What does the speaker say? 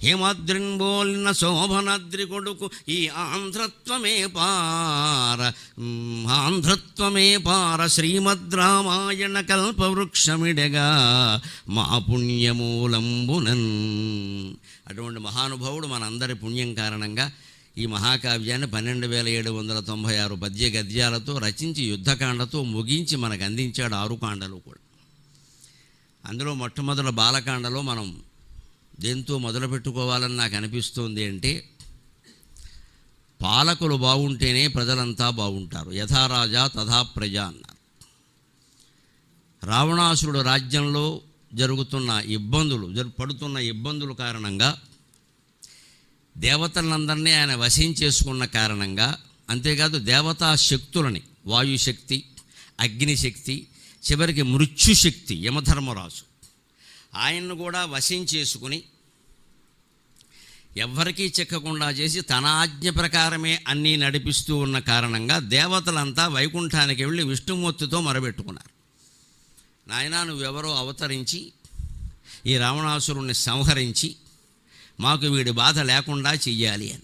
హిమద్రింబోలిన శోభనద్రి కొడుకు ఈ ఆంధ్రత్వమే పార ఆంధ్రత్వమే పార శ్రీమద్ రామాయణ కల్పవృక్షమిడగా మా పుణ్యమూలంబునన్. అటువంటి మహానుభావుడు మనందరి పుణ్యం కారణంగా ఈ మహాకావ్యాన్ని పన్నెండు వేల ఏడు వందల తొంభై ఆరు పద్య గద్యాలతో రచించి యుద్ధకాండతో ముగించి మనకు అందించాడు ఆరు కాండలు కూడా. అందులో మొట్టమొదటి బాలకాండలో మనం దేంతో మొదలు పెట్టుకోవాలని నాకు అనిపిస్తుంది అంటే పాలకులు బాగుంటేనే ప్రజలంతా బాగుంటారు యథారాజా తథా ప్రజ అన్నారు. రావణాసురుడు రాజ్యంలో జరుగుతున్న ఇబ్బందులు జరు పడుతున్న ఇబ్బందుల కారణంగా దేవతలందరినీ ఆయన వశం చేసుకున్న కారణంగా అంతేకాదు దేవతా శక్తులని వాయుశక్తి అగ్నిశక్తి చివరికి మృత్యుశక్తి యమధర్మరాజు ఆయన్ను కూడా వశం చేసుకుని ఎవ్వరికీ చిక్కకుండా చేసి తన ఆజ్ఞ ప్రకారమే అన్నీ నడిపిస్తూ ఉన్న కారణంగా దేవతలంతా వైకుంఠానికి వెళ్ళి విష్ణుమూర్తితో మొరబెట్టుకున్నారు. నాయనా నువ్వెవరో అవతరించి ఈ రావణాసురుణ్ణి సంహరించి మాకు వీడి బాధ లేకుండా చెయ్యాలి అని.